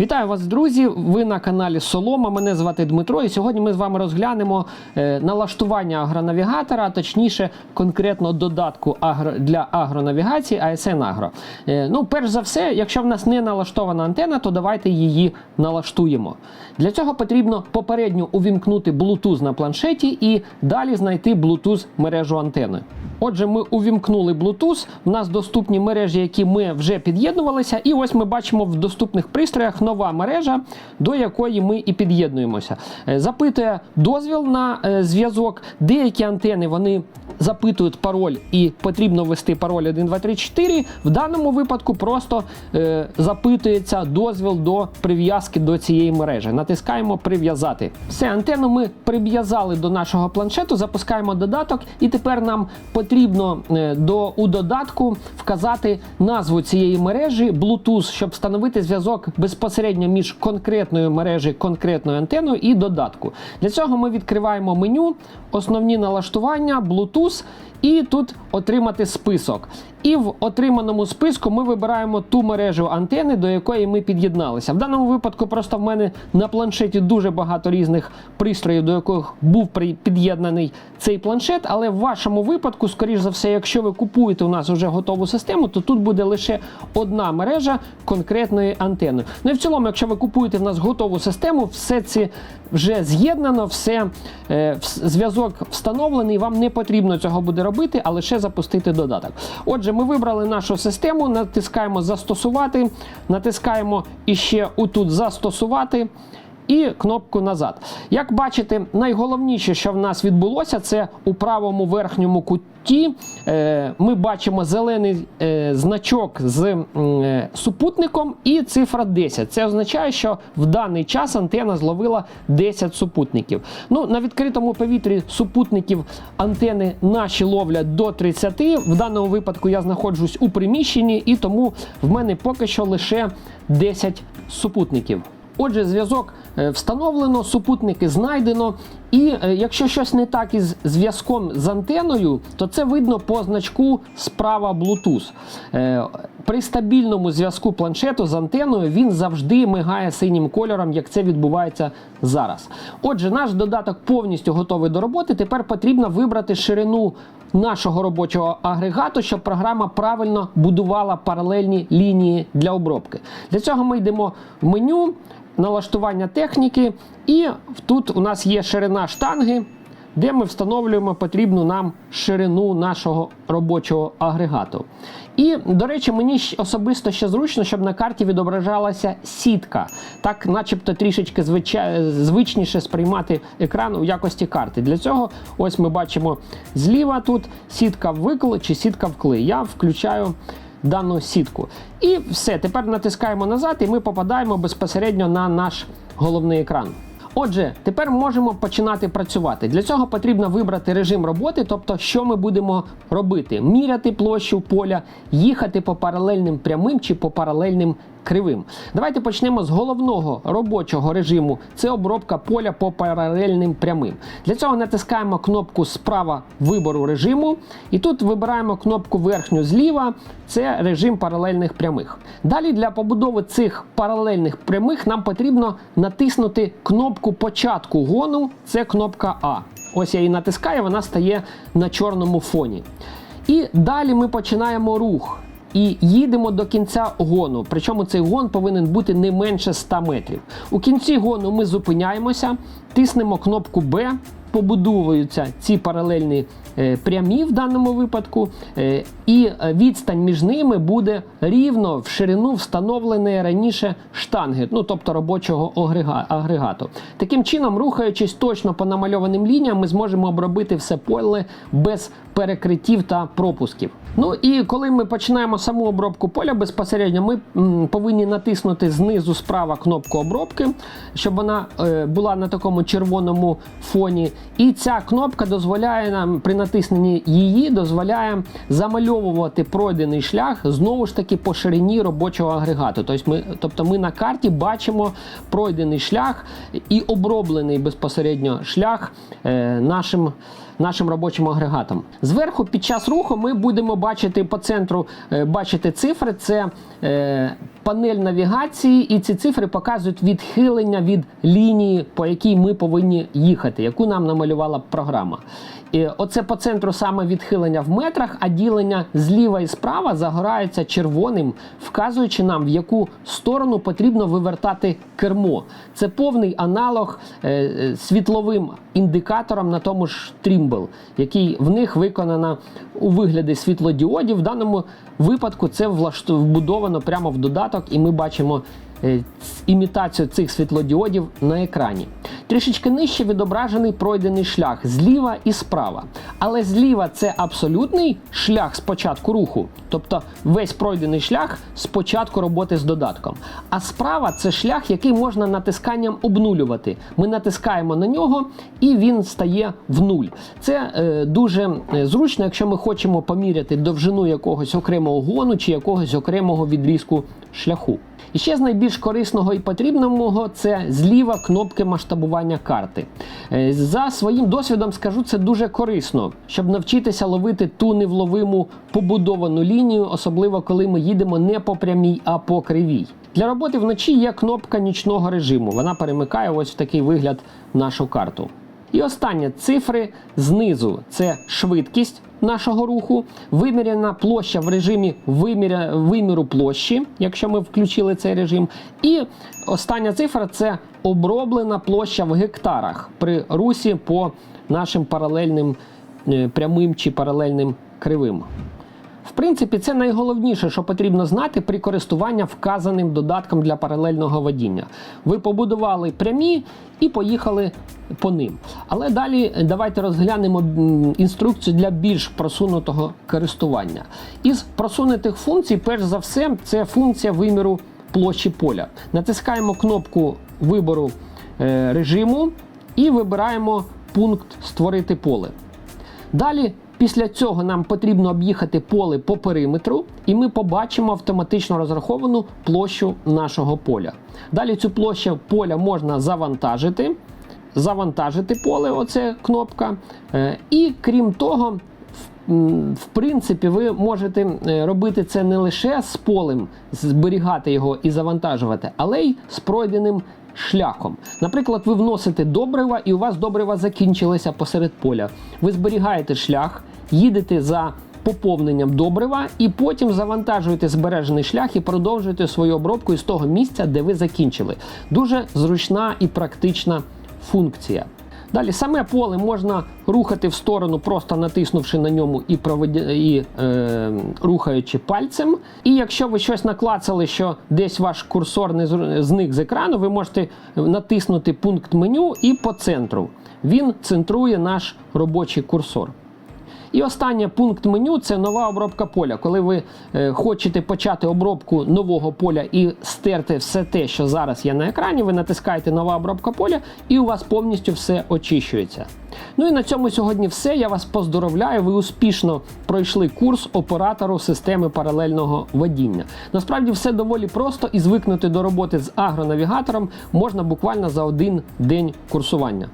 Вітаю вас, друзі! Ви на каналі Солома. Мене звати Дмитро, і сьогодні ми з вами розглянемо е, налаштування агронавігатора, а точніше, конкретно додатку для агронавігації ASN Agro. Е, ну, перш за все, якщо в нас не налаштована антена, то давайте її налаштуємо. Для цього потрібно попередньо увімкнути Bluetooth на планшеті і далі знайти Bluetooth мережу антени. Отже, ми увімкнули Bluetooth. У нас доступні мережі, які ми вже під'єднувалися, і ось ми бачимо в доступних пристроях нова мережа, до якої ми і під'єднуємося. Е, Запитує дозвіл на е, зв'язок. Деякі антени вони запитують пароль і потрібно ввести пароль 1234. В даному випадку просто е, запитується дозвіл до прив'язки до цієї мережі. Натискаємо прив'язати. Все, антенну ми прив'язали до нашого планшету, запускаємо додаток, і тепер нам потрібно до, у додатку вказати назву цієї мережі Bluetooth, щоб встановити зв'язок безпосередньо між конкретною мережею, конкретною антеною і додатку. Для цього ми відкриваємо меню, основні налаштування, Bluetooth. І тут отримати список. І в отриманому списку ми вибираємо ту мережу антени, до якої ми під'єдналися. В даному випадку просто в мене на планшеті дуже багато різних пристроїв, до яких був під'єднаний цей планшет. Але в вашому випадку, скоріш за все, якщо ви купуєте у нас вже готову систему, то тут буде лише одна мережа конкретної антени. Ну і в цілому, якщо ви купуєте в нас готову систему, все це вже з'єднано, все е, зв'язок встановлений. Вам не потрібно цього буде робити, а лише запустити додаток. Отже, ми вибрали нашу систему, натискаємо застосувати, натискаємо іще отут застосувати. І кнопку назад. Як бачите, найголовніше, що в нас відбулося, це у правому верхньому куті е, ми бачимо зелений е, значок з е, супутником і цифра 10. Це означає, що в даний час антена зловила 10 супутників. Ну, на відкритому повітрі супутників антени наші ловлять до 30. В даному випадку я знаходжусь у приміщенні, і тому в мене поки що лише 10 супутників. Отже, зв'язок е, встановлено, супутники знайдено. І е, якщо щось не так із зв'язком з антеною, то це видно по значку справа Bluetooth. Е, При стабільному зв'язку планшету з антеною він завжди мигає синім кольором, як це відбувається зараз. Отже, наш додаток повністю готовий до роботи. Тепер потрібно вибрати ширину нашого робочого агрегату, щоб програма правильно будувала паралельні лінії для обробки. Для цього ми йдемо в меню, налаштування техніки, і тут у нас є ширина штанги, де ми встановлюємо потрібну нам ширину нашого робочого агрегату. І, до речі, мені особисто ще зручно, щоб на карті відображалася сітка. Так, начебто трішечки звичніше сприймати екран у якості карти. Для цього ось ми бачимо зліва тут сітка вкл чи сітка вкли. Я включаю дану сітку. І все, тепер натискаємо назад, і ми попадаємо безпосередньо на наш головний екран. Отже, тепер можемо починати працювати. Для цього потрібно вибрати режим роботи, тобто, що ми будемо робити: міряти площу поля, їхати по паралельним прямим чи по паралельним кривим. Давайте почнемо з головного робочого режиму. Це обробка поля по паралельним прямим. Для цього натискаємо кнопку справа вибору режиму, і тут вибираємо кнопку верхню зліва. Це режим паралельних прямих. Далі для побудови цих паралельних прямих нам потрібно натиснути кнопку початку гону. Це кнопка А. Ось я її натискаю, вона стає на чорному фоні. І далі ми починаємо рух і їдемо до кінця гону. Причому цей гон повинен бути не менше 100 метрів. У кінці гону ми зупиняємося, тиснемо кнопку Б. Побудовуються ці паралельні е, прямі в даному випадку, е, і е, відстань між ними буде рівно в ширину встановленої раніше штанги, ну тобто робочого агрегату. Таким чином, рухаючись точно по намальованим лініям, ми зможемо обробити все поле без перекриттів та пропусків. Ну і коли ми починаємо саму обробку поля безпосередньо, ми м, повинні натиснути знизу справа кнопку обробки, щоб вона е, була на такому червоному фоні. І ця кнопка дозволяє нам при натисненні її дозволяє замальовувати пройдений шлях знову ж таки по ширині робочого агрегату. Тобто ми, тобто ми на карті бачимо пройдений шлях і оброблений безпосередньо шлях е, нашим нашим робочим агрегатом. Зверху під час руху ми будемо бачити по центру е, бачити цифри. Це е, панель навігації, і ці цифри показують відхилення від лінії, по якій ми повинні їхати, яку нам намалювала програма. І оце по центру саме відхилення в метрах, а ділення зліва і справа загорається червоним, вказуючи нам, в яку сторону потрібно вивертати кермо. Це повний аналог е, е, світловим індикаторам на тому ж Trimble, який в них виконана у вигляді світлодіодів. В даному випадку це влашт- вбудовано прямо в додаток, і ми бачимо імітацію цих світлодіодів на екрані. Трішечки нижче відображений пройдений шлях зліва і справа. Але зліва це абсолютний шлях з початку руху, тобто весь пройдений шлях з початку роботи з додатком. А справа це шлях, який можна натисканням обнулювати. Ми натискаємо на нього, і він стає в нуль. Це е, дуже е, зручно, якщо ми хочемо поміряти довжину якогось окремого гону чи якогось окремого відрізку шляху. І ще з найбільш корисного і потрібного це зліва кнопки масштабування карти. Е, За своїм досвідом скажу, це дуже корисно, щоб навчитися ловити ту невловиму побудовану лінію, особливо коли ми їдемо не по прямій, а по кривій. Для роботи вночі є кнопка нічного режиму. Вона перемикає ось в такий вигляд нашу карту. І останнє цифри знизу це швидкість нашого руху, виміряна площа в режимі виміря, виміру площі, якщо ми включили цей режим. І остання цифра це оброблена площа в гектарах при русі по нашим паралельним е, прямим чи паралельним кривим. В принципі, це найголовніше, що потрібно знати при користуванні вказаним додатком для паралельного водіння. Ви побудували прямі і поїхали по ним. Але далі давайте розглянемо інструкцію для більш просунутого користування. Із просунутих функцій, перш за все, це функція виміру площі поля. Натискаємо кнопку вибору е, режиму і вибираємо пункт Створити поле. Далі, після цього нам потрібно об'їхати поле по периметру, і ми побачимо автоматично розраховану площу нашого поля. Далі цю площу поля можна завантажити. Завантажити поле, оце кнопка. Е, І крім того, в- принципі, ви можете е, робити це не лише з полем, зберігати його і завантажувати, але й з пройденим шляхом. Наприклад, ви вносите добрива, і у вас добрива закінчилися посеред поля. Ви зберігаєте шлях, їдете за поповненням добрива, і потім завантажуєте збережений шлях і продовжуєте свою обробку із того місця, де ви закінчили. Дуже зручна і практична функція. Далі саме поле можна рухати в сторону, просто натиснувши на ньому і проводя... і е, рухаючи пальцем. І якщо ви щось наклацали, що десь ваш курсор не зник з екрану, ви можете натиснути пункт меню і по центру. Він центрує наш робочий курсор. І останній пункт меню це нова обробка поля. Коли ви е, хочете почати обробку нового поля і стерти все те, що зараз є на екрані, ви натискаєте нова обробка поля, і у вас повністю все очищується. Ну і на цьому сьогодні все. Я вас поздоровляю. Ви успішно пройшли курс оператору системи паралельного водіння. Насправді все доволі просто і звикнути до роботи з агронавігатором можна буквально за один день курсування.